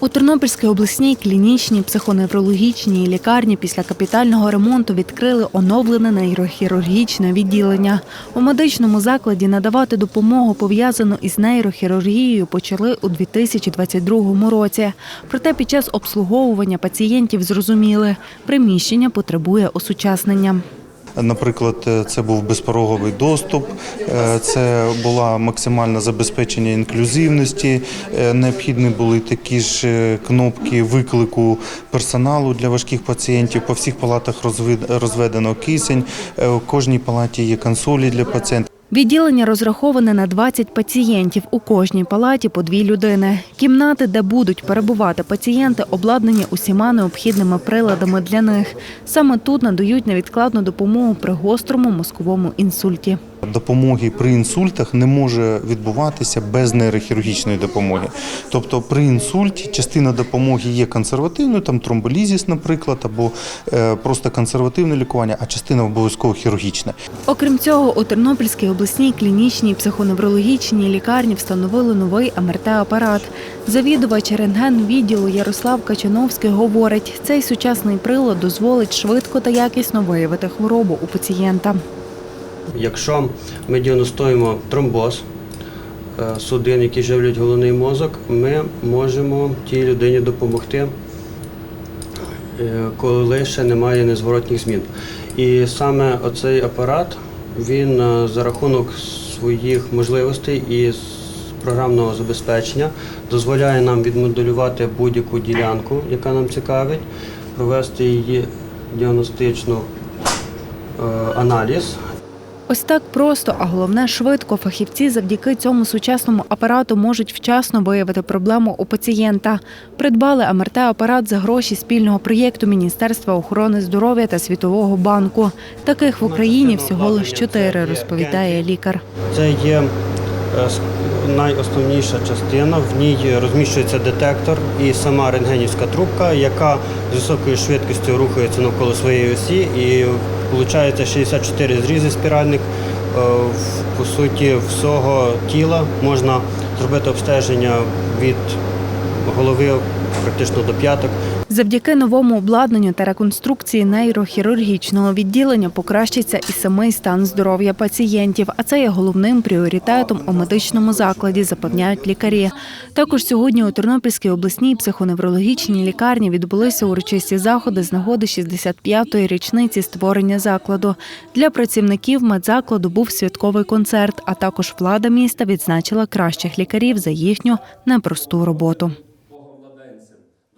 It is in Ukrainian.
У Тернопільській обласній клінічній психоневрологічній лікарні після капітального ремонту відкрили оновлене нейрохірургічне відділення. У медичному закладі надавати допомогу пов'язану із нейрохірургією почали у 2022 році. Проте під час обслуговування пацієнтів зрозуміли, приміщення потребує осучаснення. Наприклад, е, це був безпороговий доступ, е, це була максимальне забезпечення інклюзивності. е, Необхідні були такі ж кнопки виклику персоналу для важких пацієнтів. По всіх палатах розведено кисень. У кожній палаті є консолі для пацієнтів. Відділення розраховане на 20 пацієнтів. У кожній палаті по дві людини. Кімнати, де будуть перебувати пацієнти, обладнані усіма необхідними приладами для них. Саме тут надають невідкладну допомогу при гострому мозковому інсульті. Допомоги при інсультах не може відбуватися без нейрохірургічної допомоги. Тобто при інсульті частина допомоги є консервативною, там тромболізіс, наприклад, або е, просто консервативне лікування, а частина обов'язково хірургічна. Окрім цього, у Тернопільській обласній клінічній психоневрологічній лікарні встановили новий МРТ-апарат. Завідувач рентген-відділу Ярослав Качановський говорить, цей сучасний прилад дозволить швидко та якісно виявити хворобу у пацієнта. Якщо ми діагностуємо тромбоз е, судин, які живлять головний мозок, ми можемо тій людині допомогти, е, коли ще немає незворотніх змін. І саме оцей апарат, він е, за рахунок своїх можливостей і програмного забезпечення дозволяє нам відмоделювати будь-яку ділянку, яка нам цікавить, провести її діагностичну аналіз Ось так просто, а головне швидко. Фахівці завдяки цьому сучасному апарату можуть вчасно виявити проблему у пацієнта. Придбали МРТ-апарат за гроші спільного проєкту Міністерства охорони здоров'я та Світового банку. Таких в Україні всього лише чотири, розповідає лікар. Це є найосновніша частина. В ній розміщується детектор і сама рентгенівська трубка, яка з високою швидкістю рухається навколо своєї осі. І виходить 64 зрізи спіральних. Е, По суті, всього тіла можна зробити обстеження від голови практично до п'яток. Завдяки новому обладнанню та реконструкції нейрохірургічного відділення покращиться і самий стан здоров'я пацієнтів, а це є головним пріоритетом у медичному закладі, запевняють лікарі. Також сьогодні у Тернопільській обласній психоневрологічній лікарні відбулися урочисті заходи з нагоди 65-ї річниці створення закладу. Для працівників медзакладу був святковий концерт, а також влада міста відзначила кращих лікарів за їхню непросту роботу.